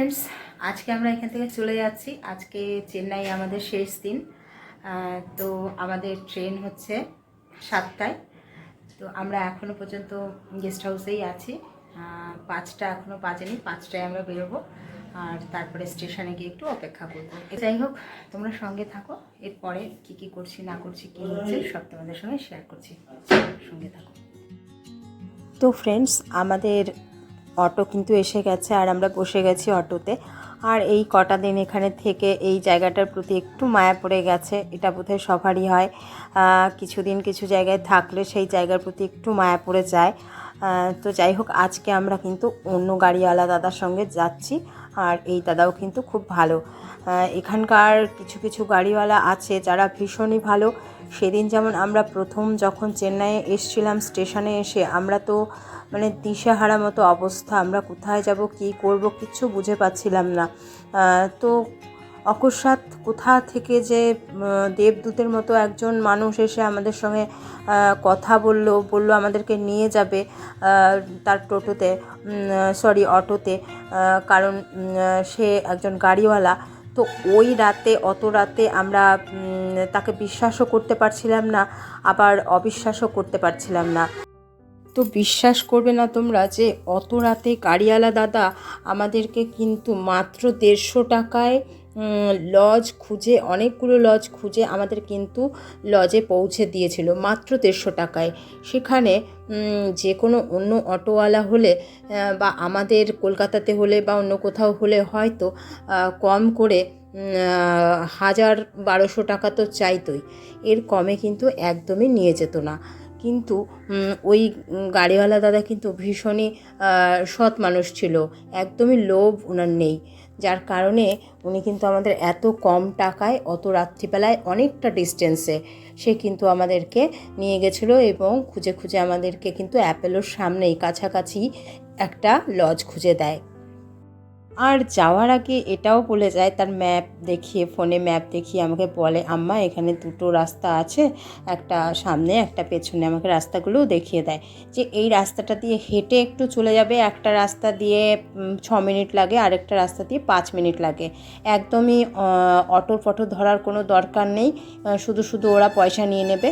Friends আজকে আমরা এখান থেকে চলে যাচ্ছি। আজকে চেন্নাই আমাদের শেষ দিন। তো আমাদের ট্রেন হচ্ছে সাতটায়। তো আমরা এখনও পর্যন্ত গেস্ট হাউসেই আছি। পাঁচটা এখনও বাজেনি, পাঁচটায় আমরা বেরোবো। আর তারপরে স্টেশনে গিয়ে একটু অপেক্ষা করব। যাই হোক, তোমরা সঙ্গে থাকো। এরপরে কি কি করছি, না করছি, কি হচ্ছে, সব তোমাদের সঙ্গে শেয়ার করছি। সঙ্গে থাকো। তো ফ্রেন্ডস আমাদের অটো কিন্তু এসে গেছে আর আমরা বসে গেছি অটোতে। আর এই কটা দিন এখানে থেকে এই জায়গাটার প্রতি একটু মায়া পড়ে গেছে, এটা বোধহয় সবারই হয়। কিছুদিন কিছু জায়গায় থাকলে সেই জায়গার প্রতি একটু মায়া পড়ে যায়। তো যাই হোক, আজকে আমরা কিন্তু অন্য গাড়িওয়ালা দাদার সঙ্গে যাচ্ছি, আর এই দাদাও কিন্তু খুব ভালো। এখানকার কিছু কিছু গাড়িওয়ালা আছে যারা ভীষণই ভালো। সেদিন যেমন আমরা প্রথম যখন চেন্নাইয়ে এসছিলাম স্টেশনে এসে, আমরা তো মানে দিশেহারা মতো অবস্থা, আমরা কোথায় যাব, কি করব, কিচ্ছু বুঝে পাচ্ছিলাম না। তো অকস্মাৎ কোথা থেকে যে দেবদূতের মতো একজন মানুষ এসে আমাদের সঙ্গে কথা বলল বলল আমাদেরকে নিয়ে যাবে তার টোটোতে সরি অটোতে কারণ সে একজন গাড়িওয়ালা। তো ওই রাতে, অত রাতে আমরা তাকে বিশ্বাসও করতে পারছিলাম না, আবার অবিশ্বাসও করতে পারছিলাম না। তো বিশ্বাস করবে না তোমরা যে, অত রাতে গাড়িওয়ালা দাদা আমাদেরকে কিন্তু মাত্র দেড়শো টাকায় লজ খুঁজে, অনেকগুলো লজ খুঁজে আমাদের কিন্তু লজে পৌঁছে দিয়েছিল, মাত্র দেড়শো টাকায়। সেখানে যে কোনো অন্য অটোওয়ালা হলে বা আমাদের কলকাতাতে হলে বা অন্য কোথাও হলে হয়তো কম করে হাজার বারোশো টাকা তো চাইতোই। এর কমে কিন্তু একদমই নিয়ে যেত না। কিন্তু ওই গাড়িওয়ালা দাদা কিন্তু ভীষণই সৎ মানুষ ছিল, একদমই লোভ ওনার নেই। যার কারণে উনি কিন্তু আমাদের এত কম টাকায়, অত রাত্রিবেলায় অনেকটা ডিস্টেন্সে সে কিন্তু আমাদেরকে নিয়ে গেছিল এবং খুঁজে খুঁজে আমাদেরকে কিন্তু অ্যাপেলোর সামনেই কাছাকাছি একটা লজ খুঁজে দেয়। আর যাওয়ার আগে এটাও বলে যায়, তার ম্যাপ দেখিয়ে ফোনে ম্যাপ দেখিয়ে আমাকে বলে, আম্মা, এখানে দুটো রাস্তা আছে, একটা সামনে, একটা পেছনে। আমাকে রাস্তাগুলোও দেখিয়ে দেয়। যে এই রাস্তাটা দিয়ে হেঁটে একটু চলে যাবে, একটা রাস্তা দিয়ে ছ মিনিট লাগে, আরেকটা রাস্তা দিয়ে পাঁচ মিনিট লাগে। একদমই অটো ফটো ধরার কোনো দরকার নেই শুধু শুধু ওরা পয়সা নিয়ে নেবে।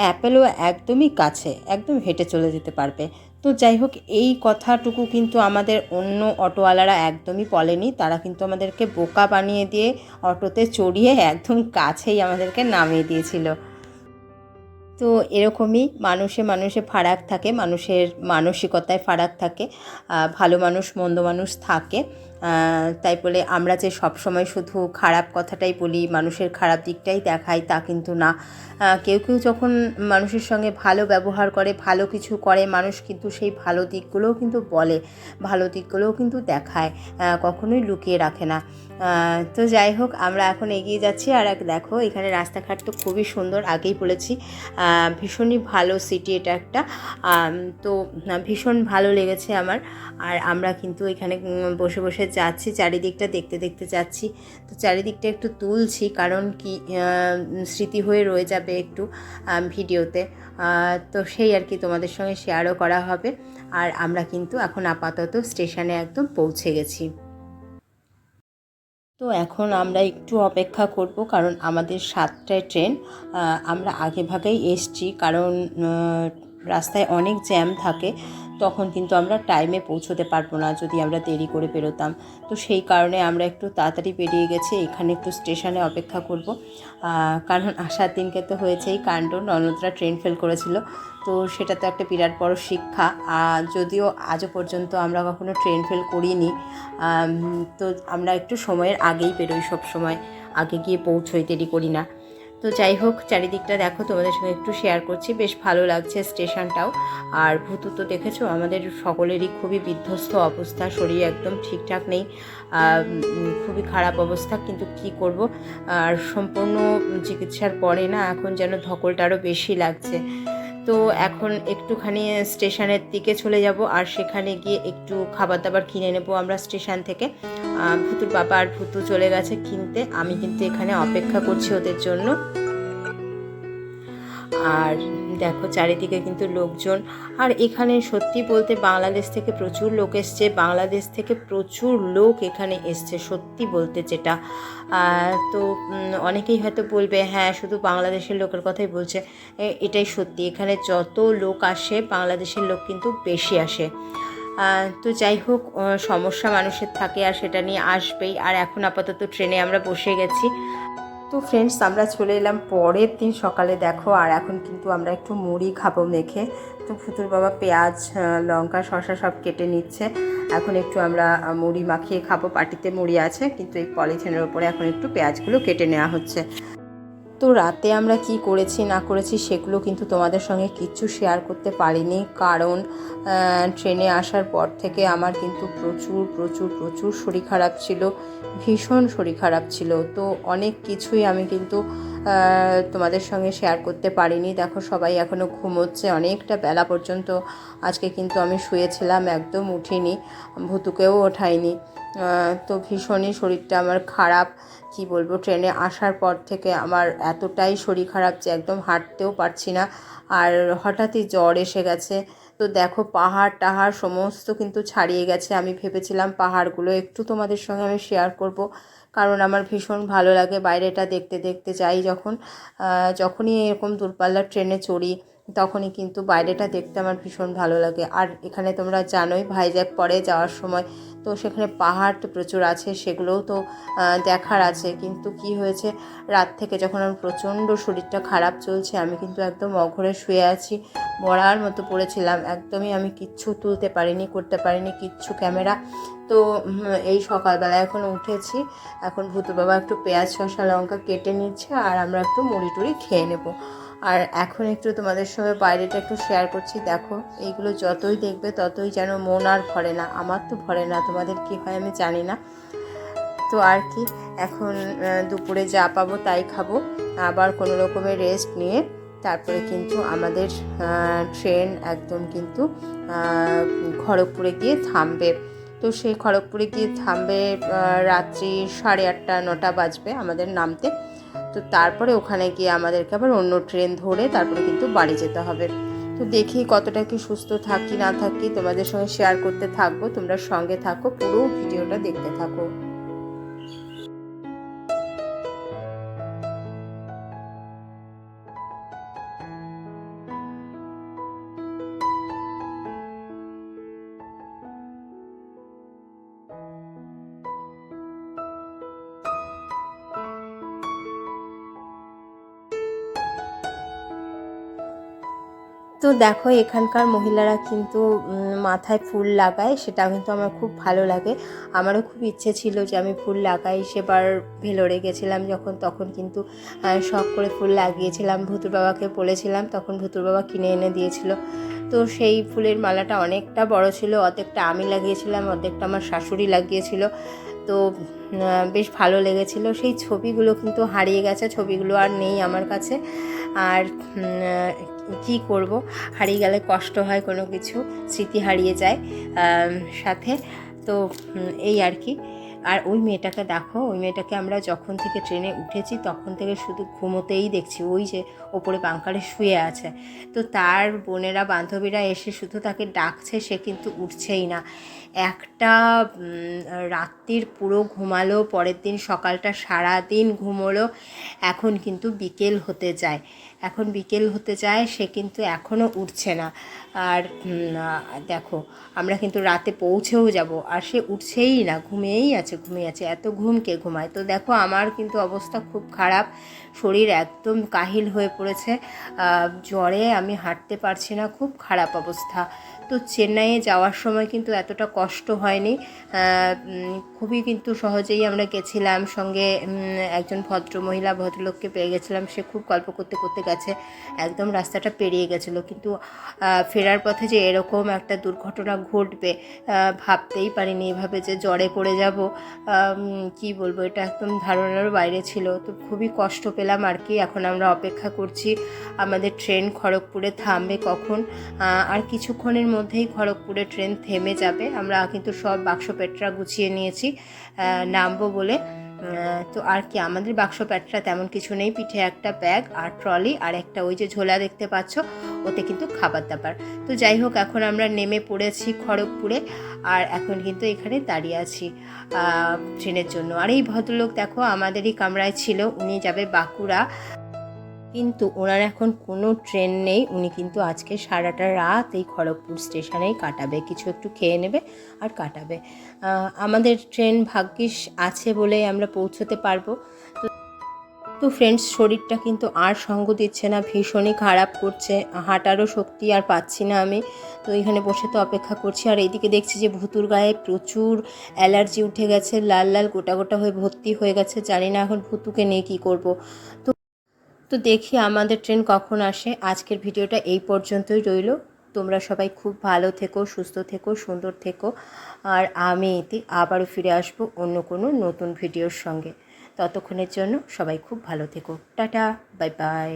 অ্যাপেলও একদমই কাছে, একদম হেঁটে চলে যেতে পারবে। তো যাই হোক, এই কথাটুকু কিন্তু আমাদের অন্য অটোওয়ালারা একদমই বলেনি। তারা কিন্তু আমাদেরকে বোকা বানিয়ে দিয়ে অটোতে চড়িয়ে একদম কাছেই আমাদেরকে নামিয়ে দিয়েছিল। তো এরকমই মানুষে মানুষে ফারাক থাকে, মানুষের মানসিকতায় ফারাক থাকে ভালো মানুষ, মন্দ মানুষ থাকে। তাই বলে আমরা যে সব সময় শুধু খারাপ কথাটাই বলি, মানুষের খারাপ দিকটাই দেখাই, তা কিন্তু না। কেউ কেউ যখন মানুষের সঙ্গে ভালো ব্যবহার করে, ভালো কিছু করে, মানুষ কিন্তু সেই ভালো দিকগুলোও কিন্তু বলে, ভালো দিকগুলোও কিন্তু দেখায় কখনোই লুকিয়ে রাখে না। তো যাই হোক, আমরা এখন এগিয়ে যাচ্ছি। আর এক, দেখো, এখানে রাস্তাঘাট তো খুবই সুন্দর, আগেই বলেছি। ভীষণই ভালো সিটি এটা একটা। তো, ভীষণ ভালো লেগেছে আমার। আর আমরা কিন্তু এখানে বসে বসে যাচ্ছি, চারিদিকটা দেখতে দেখতে যাচ্ছি। তো চারিদিকটা একটু তুলছি কারণ কি স্মৃতি হয়ে রয়ে যাবে একটু ভিডিওতে। তো সেই আর কি তোমাদের সঙ্গে শেয়ারও করা হবে। আর আমরা কিন্তু এখন আপাতত স্টেশনে একদম পৌঁছে গেছি। তো এখন আমরা একটু অপেক্ষা করব কারণ আমাদের সাতটায় ট্রেন আমরা আগে ভাগেই এসছি। কারণ রাস্তায় অনেক জ্যাম থাকে, তখন কিন্তু আমরা টাইমে পৌঁছতে পারব না যদি আমরা দেরি করে বেরোতাম। তো সেই কারণে আমরা একটু তাড়াতাড়ি বেরিয়ে গেছি, এখানে একটু স্টেশনে অপেক্ষা করব। কারণ আসার দিনকে তো হয়েছেই, কাণ্ড ননদরা ট্রেন ফেল করেছিল। তো সেটা তো একটা বিরাট বড় শিক্ষা। যদিও আজও পর্যন্ত আমরা কখনো ট্রেন ফেল করিনি তো আমরা একটু সময়ের আগেই বেরোই সব সময় আগে গিয়ে পৌঁছোই, দেরি করি না। তো যাই হোক, চারিদিকটা দেখো, তোমাদের সঙ্গে একটু শেয়ার করছি। বেশ ভালো লাগছে স্টেশনটাও আর ভূতু তো দেখেছ, আমাদের সকলেরই খুবই বিধ্বস্ত অবস্থা, শরীর একদম ঠিকঠাক নেই। খুবই খারাপ অবস্থা, কিন্তু কি করব? আর সম্পূর্ণ চিকিৎসার পরে না, এখন যেন ধকলটা আরও বেশি লাগছে। তো এখন একটুখানি স্টেশনের দিকে চলে যাব আর সেখানে গিয়ে একটু খাবার দাবার কিনে নেব আমরা স্টেশন থেকে। ভুতুর বাবা আর ভুতু চলে গেছে কিনতে। আমি কিন্তু এখানে অপেক্ষা করছি ওদের জন্য। আর দেখো, চারিদিকে কিন্তু লোকজন। আর এখানে সত্যি বলতে বাংলাদেশ থেকে প্রচুর লোক এসছে। বাংলাদেশ থেকে প্রচুর লোক এখানে এসছে, সত্যি বলতে যেটা। তো অনেকেই হয়তো বলবে হ্যাঁ শুধু বাংলাদেশের লোকের কথাই বলছে। এটাই সত্যি। এখানে যত লোক আসে, বাংলাদেশের লোক কিন্তু বেশি আসে। তো যাই হোক সমস্যা মানুষের থাকে আর সেটা নিয়ে আসবেই। আর এখন আপাতত ট্রেনে আমরা বসে গেছি। তো ফ্রেন্ডস আমরা চলে এলাম পরের দিন সকালে, দেখো, আর এখন কিন্তু আমরা একটু মুড়ি খাব মেখে। তো ফুতুর বাবা পেঁয়াজ লঙ্কা শশা সব কেটে নিচ্ছে। এখন একটু আমরা মুড়ি মাখিয়ে খাব, পাটিতে মুড়ি আছে, কিন্তু এই পলিথিনের ওপরে এখন একটু পেঁয়াজগুলো কেটে নেওয়া হচ্ছে। তো রাতে আমরা কি করেছি, না করেছি সেগুলো কিন্তু তোমাদের সঙ্গে কিচ্ছু শেয়ার করতে পারিনি। কারণ ট্রেনে আসার পর থেকে আমার কিন্তু প্রচুর প্রচুর প্রচুর শরীর খারাপ ছিল, ভীষণ শরীর খারাপ ছিল। তো অনেক কিছুই আমি কিন্তু তোমাদের সঙ্গে শেয়ার করতে পারিনি। দেখো সবাই এখনও ঘুমোচ্ছে, অনেকটা বেলা পর্যন্ত আজকে কিন্তু আমি শুয়েছিলাম, একদম উঠিনি, ভুতুকেও ওঠাইনি। তো ভীষণই শরীরটা আমার খারাপ, কি বলব ট্রেনে আসার পর থেকে আমার এতটাই শরীর খারাপ যে একদম হাঁটতেও পারছি না। আর হঠাৎই জ্বর এসে গেছে। তো দেখো, পাহাড় টাহাড় সমস্ত কিন্তু ছাড়িয়ে গেছে। আমি ভেবেছিলাম পাহাড়গুলো একটু তোমাদের সঙ্গে আমি শেয়ার করব, কারণ আমার ভীষণ ভালো লাগে। বাইরেটা দেখতে দেখতে যাই যখন। যখনই এরকম দূরপাল্লার ট্রেনে চড়ি তখনই কিন্তু বাইরেটা দেখতে আমার ভীষণ ভালো লাগে। আর এখানে তোমরা জানোই ভাইজ্যাক পরে যাওয়ার সময় তো সেখানে পাহাড় তো প্রচুর আছে, সেগুলোও তো দেখার আছে। কিন্তু কি হয়েছে, রাত থেকে যখন আমার প্রচণ্ড শরীরটা খারাপ চলছে, আমি কিন্তু একদম অঘরে শুয়ে আছি, মরার মতো পড়েছিলাম। একদমই আমি কিচ্ছু তুলতে পারিনি, করতে পারিনি, কিচ্ছু ক্যামেরা। তো এই সকালবেলা এখন উঠেছি, এখন ভূতু বাবা একটু পেঁয়াজ, শসা, লঙ্কা কেটে নিচ্ছে, আর আমরা একটু মুড়ি টুড়ি খেয়ে নেব। আর এখন একটু তোমাদের সঙ্গে বাইরেটা একটু শেয়ার করছি। দেখো, এইগুলো যতই দেখবে ততই যেন মন আর ভরে না। আমার তো ভরে না, তোমাদের কি হয় আমি জানি না। তো আর কি, এখন দুপুরে যা পাবো তাই খাব। আবার কোনো রকমের রেস্ট নিয়ে তারপরে কিন্তু আমাদের ট্রেন একদম কিন্তু খড়গপুরে গিয়ে থামবে। তো সেই খড়গপুরে গিয়ে থামবে রাত্রি সাড়ে আটটা, নটা বাজবে আমাদের নামতে। তো তারপরে ওখানে গিয়ে আমাদেরকে আবার অন্য ট্রেন ধরে তারপরে কিন্তু বাড়ি যেতে হবে। তো দেখি কতটা কি সুস্থ থাকি, না থাকি, তোমাদের সঙ্গে শেয়ার করতে থাকব, তোমরা সঙ্গে থাকো, পুরো ভিডিওটা দেখতে থাকো। তো দেখো, এখানকার মহিলারা কিন্তু মাথায় ফুল লাগায়, সেটা কিন্তু আমার খুব ভালো লাগে। আমারও খুব ইচ্ছে ছিল যে আমি ফুল লাগাই। সেবার ভেলোরে গেছিলাম যখন, তখন কিন্তু শখ করে ফুল লাগিয়েছিলাম। ভুতুর বাবাকে বলেছিলাম, তখন ভুতুর বাবা কিনে এনে দিয়েছিল। তো সেই ফুলের মালাটা অনেকটা বড় ছিল, অর্ধেকটা আমি লাগিয়েছিলাম, অর্ধেকটা আমার শাশুড়ি লাগিয়েছিল। তো বেশ ভালো লেগেছিল। সেই ছবিগুলো কিন্তু হারিয়ে গেছে, ছবিগুলো আর নেই আমার কাছে। আর কি করব? হারিয়ে গেলে কষ্ট হয়, কোনো কিছু স্মৃতি হারিয়ে যায়। সাথে তো এই আর কি। আর ওই মেয়েটাকে দেখো, ওই মেয়েটাকে আমরা যখন থেকে ট্রেনে উঠেছি তখন থেকে শুধু ঘুমোতেই দেখছি। ওই যে ওপরে বাংকারে শুয়ে আছে। তো তার বোনেরা, বান্ধবীরা এসে শুধু তাকে ডাকছে, সে কিন্তু উঠছেই না। একটা রাত্রির পুরো ঘুমালো, পরের দিন সকালটা সারা দিন ঘুমোলো, এখন কিন্তু বিকেল হতে যায়। এখন বিকেল হতে যায় সে কিন্তু এখনও উঠছে না। আর দেখো, আমরা কিন্তু রাতে পৌঁছেও যাব, আর সে উঠছেই না, ঘুমিয়েই আছে, ঘুমিয়ে আছে। এত ঘুম কে ঘুমায়? তো দেখো, আমার কিন্তু অবস্থা খুব খারাপ, শরীর একদম কাহিল হয়ে পড়েছে জ্বরে আমি হাঁটতে পারছি না, খুব খারাপ অবস্থা। তো চেন্নাইয়ে যাওয়ার সময় কিন্তু এতটা কষ্ট হয়নি খুবই কিন্তু সহজেই আমরা গেছিলাম, সঙ্গে একজন ভদ্র মহিলা ভদ্রলোককে পেয়ে গেছিলাম, সে খুব গল্প করতে করতে গেছে, একদম রাস্তাটা পেরিয়ে গেছিল। কিন্তু ফেরার পথে যে এরকম একটা দুর্ঘটনা ঘটবে ভাবতেই পারিনি এভাবে যে জ্বরে পড়ে যাব। কি বলব, এটা একদম ধারণার বাইরে ছিল। তো খুবই কষ্ট পেলাম আর কি, এখন আমরা অপেক্ষা করছি আমাদের ট্রেন খড়গপুরে থামবে কখন। আর কিছুক্ষণের মধ্যেই খড়গপুরে ট্রেন থেমে যাবে। আমরা কিন্তু সব বাক্স পেটরা গুছিয়ে নিয়েছি নামবো বলে। তো আর কি, আমাদের বাক্স প্যাটটা তেমন কিছু নেই। পিঠে একটা ব্যাগ আর ট্রলি আর একটা ওই যে ঝোলা দেখতে পাচ্ছ, ওতে কিন্তু খাবার দাবার। তো যাই হোক, এখন আমরা নেমে পড়েছি খড়গপুরে আর এখন কিন্তু এখানে দাঁড়িয়ে আছি ট্রেনের জন্য। আর এই ভদ্রলোক দেখো, আমাদেরই কামরায় ছিল, উনি যাবে বাঁকুড়া। কিন্তু ওনার এখন কোনো ট্রেন নেই, উনি কিন্তু আজকে সারাটা রাত এই খড়গপুর স্টেশনেই কাটাবে, কিছু একটু খেয়ে নেবে আর কাটাবে। আমাদের ট্রেন ভাগ্যিস আছে বলেই আমরা পৌঁছতে পারব। তো তো ফ্রেন্ডস শরীরটা কিন্তু আর সঙ্গ দিচ্ছে না, ভীষণই খারাপ করছে, হাঁটারও শক্তি আর পাচ্ছি না আমি। তো এখানে বসে তো অপেক্ষা করছি, আর এইদিকে দেখছি যে ভুতুর গায়ে প্রচুর অ্যালার্জি উঠে গেছে, লাল লাল গোটা গোটা হয়ে ভর্তি হয়ে গেছে, জানি না এখন ভুতুকে নিয়ে কী করব। তো তো দেখি আমাদের ট্রেন কখন আসে। আজকের ভিডিওটা এই পর্যন্তই রইল। তোমরা সবাই খুব ভালো থেকো, সুস্থ থেকো, সুন্দর থেকো। আর আমি এতে আবারও ফিরে আসব অন্য কোনো নতুন ভিডিওর সঙ্গে। ততক্ষণের জন্য সবাই খুব ভালো থেকো। Tata, bye bye.